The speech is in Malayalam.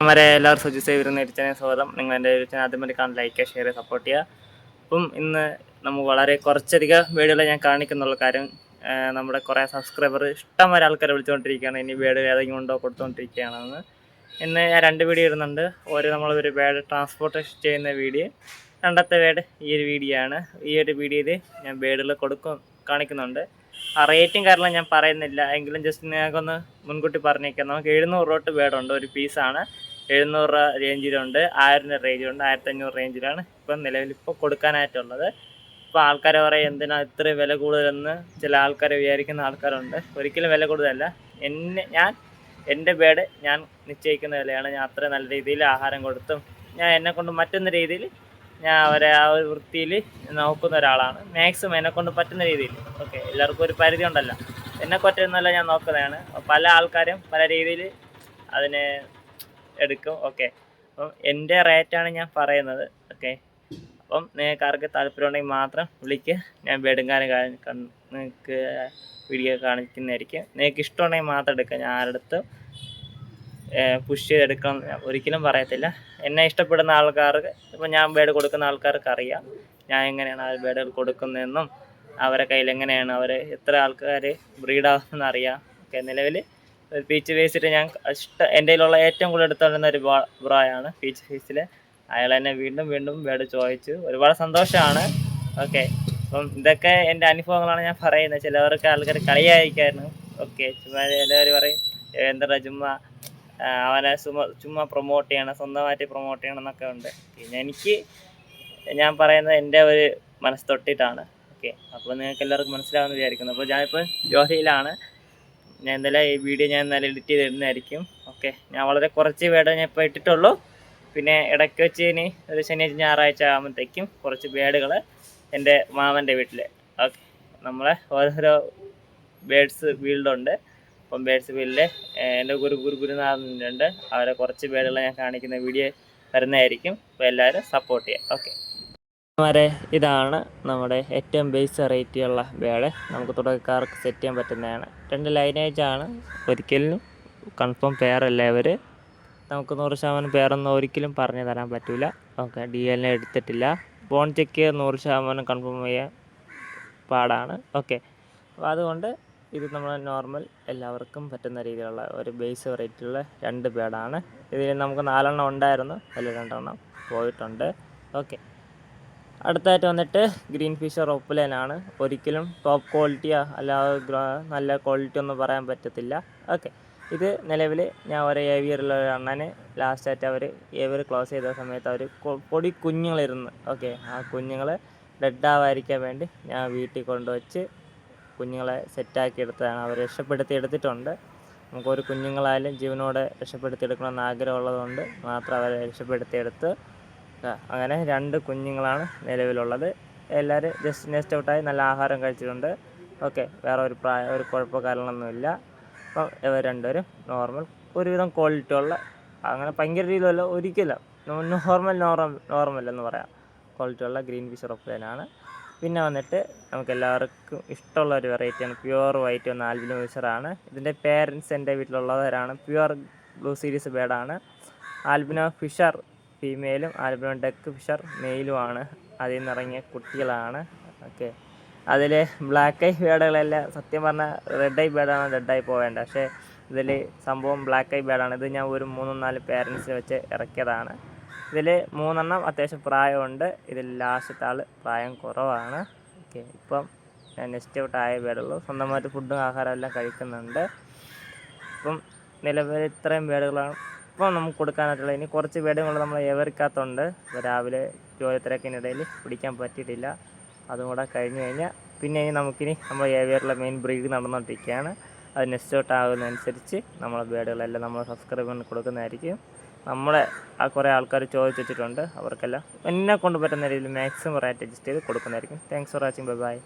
വരെ എല്ലാവരും സുജിസ് വരുന്ന എരിച്ചാനെ സ്വാഗതം. നിങ്ങൾ എന്റെ എരിച്ചാൻ ആദ്യം വേണ്ടി കാണാൻ ലൈക്ക് ഷെയർ സപ്പോർട്ട് ചെയ്യുക. അപ്പം ഇന്ന് നമുക്ക് വളരെ കുറച്ചധികം വീഡിയോകൾ ഞാൻ കാണിക്കുന്നുള്ള. കാര്യം നമ്മുടെ കുറേ സബ്സ്ക്രൈബർ ഇഷ്ടം വരെ ആൾക്കാരെ വിളിച്ചുകൊണ്ടിരിക്കുകയാണ്. ഇനി വീഡിയോ ഏതെങ്കിലും ഉണ്ടോ കൊടുത്തുകൊണ്ടിരിക്കുകയാണെന്ന്. ഇന്ന് ഞാൻ രണ്ട് വീഡിയോ ഇടുന്നുണ്ട്. ഒരു നമ്മളൊരു വേഡ് ട്രാൻസ്പോർട്ടേഷൻ ചെയ്യുന്ന വീഡിയോ രണ്ടാമത്തെ വേഡ് ഈ ഒരു വീഡിയോ ആണ്. ഈ ഒരു വീഡിയോയിൽ ഞാൻ വേടുകൾ കൊടുക്കും കാണിക്കുന്നുണ്ട്. ആ റേറ്റും കാരണം ഞാൻ പറയുന്നില്ല. എങ്കിലും ജസ്റ്റ് നിങ്ങൾക്കൊന്ന് മുൻകൂട്ടി പറഞ്ഞേക്കാം. നമുക്ക് എഴുന്നൂറ് തൊട്ട് വേടുണ്ട്. ഒരു പീസാണ് എഴുന്നൂറ് രൂപ റേഞ്ചിലുണ്ട് ആയിരം രൂപ റേഞ്ചിലുണ്ട് ആയിരത്തി അഞ്ഞൂറ് റേഞ്ചിലാണ് ഇപ്പം നിലവിൽ ഇപ്പോൾ കൊടുക്കാനായിട്ടുള്ളത്. ഇപ്പോൾ ആൾക്കാർ പറയും എന്തിനാ ഇത്ര വില കൂടുതലെന്ന്? ചില ആൾക്കാരെ വിചാരിക്കുന്ന ആൾക്കാരുണ്ട്. ഒരിക്കലും വില കൂടുതലല്ല. എന്നെ ഞാൻ എന്റെ ബേഡ് ഞാൻ നിശ്ചയിക്കുന്ന വിലയാണ്. ഞാൻ അത്ര നല്ല രീതിയിൽ ആഹാരം കൊടുത്തും ഞാൻ എന്നെ കൊണ്ട് മറ്റൊന്ന് രീതിയിൽ ഞാൻ അവരെ ആ ഒരു വൃത്തിയിൽ നോക്കുന്ന ഒരാളാണ്. മാക്സിമം എന്നെ കൊണ്ട് പറ്റുന്ന രീതിയിൽ. ഓക്കെ എല്ലാവർക്കും ഒരു പരിധി ഉണ്ടല്ലോ. എന്നെ കൊറ്റെന്നല്ല ഞാൻ നോക്കുന്നതാണ്. പല ആൾക്കാരും പല രീതിയിൽ അതിനെ എടുക്കും. ഓക്കെ അപ്പം എന്റെ റേറ്റാണ് ഞാൻ പറയുന്നത്. ഓക്കെ അപ്പം നിങ്ങൾക്ക് ആർക്ക് താല്പര്യമുണ്ടെങ്കിൽ മാത്രം വിളിക്കുക ഞാൻ വെടുങ്കാനും നിങ്ങൾക്ക് വീഡിയോ കാണിക്കുന്നതായിരിക്കും. നിങ്ങൾക്ക് ഇഷ്ടമുണ്ടെങ്കിൽ മാത്രം എടുക്കുക ഞാൻ ആരുടെ പുഷ് ചെയ്തെടുക്കണം. ഒരിക്കലും പറയത്തില്ല. എന്നെ ഇഷ്ടപ്പെടുന്ന ആൾക്കാർക്ക് ഇപ്പം ഞാൻ ബേഡ് കൊടുക്കുന്ന ആൾക്കാർക്ക് അറിയാം. ഞാൻ എങ്ങനെയാണ് ആ ബേഡുകൾ കൊടുക്കുന്നതെന്നും അവരെ കയ്യിൽ എങ്ങനെയാണ് അവർ എത്ര ആൾക്കാർ ബ്രീഡാകുന്നതെന്ന് അറിയാം. ഓക്കെ നിലവിൽ പീച്ച് ഫേസിൽ ഞാൻ ഇഷ്ട എന്റെ കയ്യിലുള്ള ഏറ്റവും കൂടുതൽ എടുത്തുകൊണ്ടിരുന്ന ഒരു ബ്രായാണ് പീച്ച് ഫേസിൽ അയാൾ എന്നെ വീണ്ടും വീണ്ടും ബേഡ് ചോദിച്ചു. ഒരുപാട് സന്തോഷമാണ്. ഓക്കെ. അപ്പം ഇതൊക്കെ എന്റെ അനുഭവങ്ങളാണ് ഞാൻ പറയുന്നത്. ചിലവർക്ക് ആൾക്കാർ കളിയായിരിക്കായിരുന്നു. ഓക്കെ. ചുമ്മാ ചിലവർ പറയും എന്താ ചുമ്മാ അവനെ ചുമ്മാ ചുമ്മാ പ്രൊമോട്ട് ചെയ്യണം സ്വന്തമായിട്ട് പ്രൊമോട്ട് ചെയ്യണം എന്നൊക്കെ ഉണ്ട്. പിന്നെ എനിക്ക് ഞാൻ പറയുന്നത് എന്റെ ഒരു മനസ്സ് തൊട്ടിട്ടാണ്. ഓക്കെ അപ്പോൾ നിങ്ങൾക്ക് എല്ലാവർക്കും മനസ്സിലാവുമെന്ന് വിചാരിക്കുന്നു. അപ്പോൾ ഞാനിപ്പോൾ ജോലിയിലാണ്. ഞാൻ ഇന്നലെ ഈ വീഡിയോ ഞാൻ ഇന്നലെ എഡിറ്റ് ചെയ്ത് ഇടുന്നതായിരിക്കും ഓക്കെ ഞാൻ വളരെ കുറച്ച് വേഡ് ഞാൻ ഇപ്പോൾ ഇട്ടിട്ടുള്ളൂ. പിന്നെ ഇടയ്ക്ക് വെച്ച് ഇനി ഒരു ശനിയാഴ്ച ഞായറാഴ്ച ആകുമ്പോഴത്തേക്കും കുറച്ച് ബേഡുകൾ എന്റെ മാമന്റെ വീട്ടിൽ ഓക്കെ നമ്മളെ ഓരോരോ ബേഡ്സ് ഫീൽഡുണ്ട് അപ്പം ഫീൽഡിൽ എന്റെ ഗുരു ഗുരു ഗുരുനാഥനുണ്ട് അവരെ കുറച്ച് ബേഡുകൾ ഞാൻ കാണിക്കുന്ന വീഡിയോ വരുന്നതായിരിക്കും. അപ്പോൾ എല്ലാവരും സപ്പോർട്ട് ചെയ്യാം. ഓക്കെ വരെ ഇതാണ് നമ്മുടെ ഏറ്റവും ബേസ് വെറൈറ്റിയുള്ള ബേഡ് നമുക്ക് തുടക്കക്കാർക്ക് സെറ്റ് ചെയ്യാൻ പറ്റുന്നതാണ്. രണ്ട് ലൈനേജ് ആണ് ഒരിക്കലും കൺഫേം പെയറല്ല ഇവർ നമുക്ക് നൂറ് ശതമാനം പേരൊന്നും ഒരിക്കലും പറഞ്ഞു തരാൻ പറ്റില്ല ഓക്കെ ഡി എൽ എടുത്തിട്ടില്ല. ബോൺ ചെക്ക് നൂറ് ശതമാനം കൺഫേം ചെയ്യാൻ പാടാണ്. ഓക്കെ അപ്പോൾ അതുകൊണ്ട് ഇത് നമ്മൾ നോർമൽ എല്ലാവർക്കും പറ്റുന്ന രീതിയിലുള്ള ഒരു ബേസ് വെറൈറ്റിയുള്ള രണ്ട് ബേഡാണ് ഇതിൽ നമുക്ക് നാലെണ്ണം ഉണ്ടായിരുന്നു. അതിൽ രണ്ടെണ്ണം പോയിട്ടുണ്ട്. ഓക്കെ അടുത്തായിട്ട് വന്നിട്ട് ഗ്രീൻ ഫിഷർ ഒപ്പുലനാണ് ഒരിക്കലും ടോപ്പ് ക്വാളിറ്റിയോ അല്ലാതെ നല്ല ക്വാളിറ്റി ഒന്നും പറയാൻ പറ്റത്തില്ല. ഓക്കെ ഇത് നിലവിൽ ഞാൻ ഒരു ഏവിയറിലെ ഒരു അണ്ണന് ലാസ്റ്റായിട്ട് അവർ ഏവിയർ ക്ലോസ് ചെയ്ത സമയത്ത് അവർ പൊടി കുഞ്ഞുങ്ങളിരുന്ന് ഓക്കെ ആ കുഞ്ഞുങ്ങൾ ഡെഡാവാതിരിക്കാൻ വേണ്ടി ഞാൻ വീട്ടിൽ കൊണ്ടുവച്ച് കുഞ്ഞുങ്ങളെ സെറ്റാക്കി എടുത്തതാണ് അവർ രക്ഷപ്പെടുത്തി എടുത്തിട്ടുണ്ട് നമുക്കൊരു കുഞ്ഞുങ്ങളായാലും ജീവനോടെ രക്ഷപ്പെടുത്തി എടുക്കണമെന്ന് ആഗ്രഹമുള്ളതുകൊണ്ട് മാത്രം അവരെ രക്ഷപ്പെടുത്തിയെടുത്ത് അങ്ങനെ രണ്ട് കുഞ്ഞുങ്ങളാണ് നിലവിലുള്ളത്. എല്ലാവരും ജസ്റ്റ് നെസ്റ്റ് ഔട്ടായി നല്ല ആഹാരം കഴിച്ചിട്ടുണ്ട്. ഓക്കെ വേറെ ഒരു പ്രായ ഒരു കുഴപ്പ കാര്യങ്ങളൊന്നുമില്ല അപ്പം ഇവർ രണ്ടുപേരും നോർമൽ ഒരുവിധം ക്വാളിറ്റി ഉള്ള അങ്ങനെ ഭയങ്കര രീതിയിലല്ല ഒരിക്കലും നോർമൽ നോർമൽ നോർമൽ എന്ന് പറയാം. ക്വാളിറ്റി ഉള്ള ഗ്രീൻ ഫിഷ് റൊപ്പേനാണ് പിന്നെ വന്നിട്ട് നമുക്ക് എല്ലാവർക്കും ഇഷ്ടമുള്ള ഒരു വെറൈറ്റിയാണ് പ്യുവർ വൈറ്റ് വന്ന ആൽബിനോ ഫിഷറാണ് ഇതിന്റെ പേരൻസ് എന്റെ വീട്ടിലുള്ളവരാണ്. പ്യുവർ ബ്ലൂ സീരീസ് ബേഡാണ്. ആൽബിനോ ഫിഷർ ഫീമെയിലും ആൽബിനോ ഡെക്ക് ഫിഷർ മെയിലുമാണ്. അതിൽ നിന്നിറങ്ങിയ കുട്ടികളാണ്. ഓക്കെ. അതിൽ ബ്ലാക്ക് ഐ ബേഡുകളെല്ലാം സത്യം പറഞ്ഞാൽ റെഡ് ഐ ബേഡാണ് ആയി പോവേണ്ടത്. പക്ഷേ ഇതിൽ സംഭവം ബ്ലാക്ക് ഐ ബേഡാണ്. ഇത് ഞാൻ ഒരു മൂന്നും നാല് പേരൻസിന് വെച്ച് ഇറക്കിയതാണ്. ഇതിൽ മൂന്നെണ്ണം അത്യാവശ്യം പ്രായമുണ്ട്. ഇതിൽ ലാസ്റ്റത്തെ ആൾ പ്രായം കുറവാണ്. ഓക്കെ ഇപ്പം ഞാൻ നെക്സ്റ്റ് ഔട്ട് ആയ പേടുള്ളൂ സ്വന്തമായിട്ട് ഫുഡും ആഹാരം എല്ലാം കഴിക്കുന്നുണ്ട്. ഇപ്പം നിലവിൽ ഇത്രയും പേടുകളാണ് ഇപ്പം നമുക്ക് കൊടുക്കാനായിട്ടുള്ളത് ഇനി കുറച്ച് ബേഡുകൾ നമ്മൾ എവർക്കകത്തുണ്ട് രാവിലെ ജോലി തിരക്കിനിടയിൽ പിടിക്കാൻ പറ്റിയിട്ടില്ല. അതും കൂടെ കഴിഞ്ഞ് കഴിഞ്ഞാൽ പിന്നെ ഇനി നമുക്കിനി നമ്മൾ ഏവിയറിലെ മെയിൻ ബ്രീഡ് നടന്നുകൊണ്ടിരിക്കുകയാണ് അത് നെക്സ്റ്റ് ആകുന്നതനുസരിച്ച് നമ്മളെ ബേഡുകളെല്ലാം നമ്മൾ സബ്സ്ക്രൈബറിന് കൊടുക്കുന്നതായിരിക്കും. നമ്മളെ ആ കുറേ ആൾക്കാർ ചോദിച്ചു വെച്ചിട്ടുണ്ട് അവർക്കെല്ലാം എന്നെ കൊണ്ട് പറ്റുന്ന രീതിയിൽ മാക്സിമം റേറ്റ് അഡ്ജസ്റ്റ് ചെയ്ത് കൊടുക്കുന്നതായിരിക്കും. Thanks for watching bye bye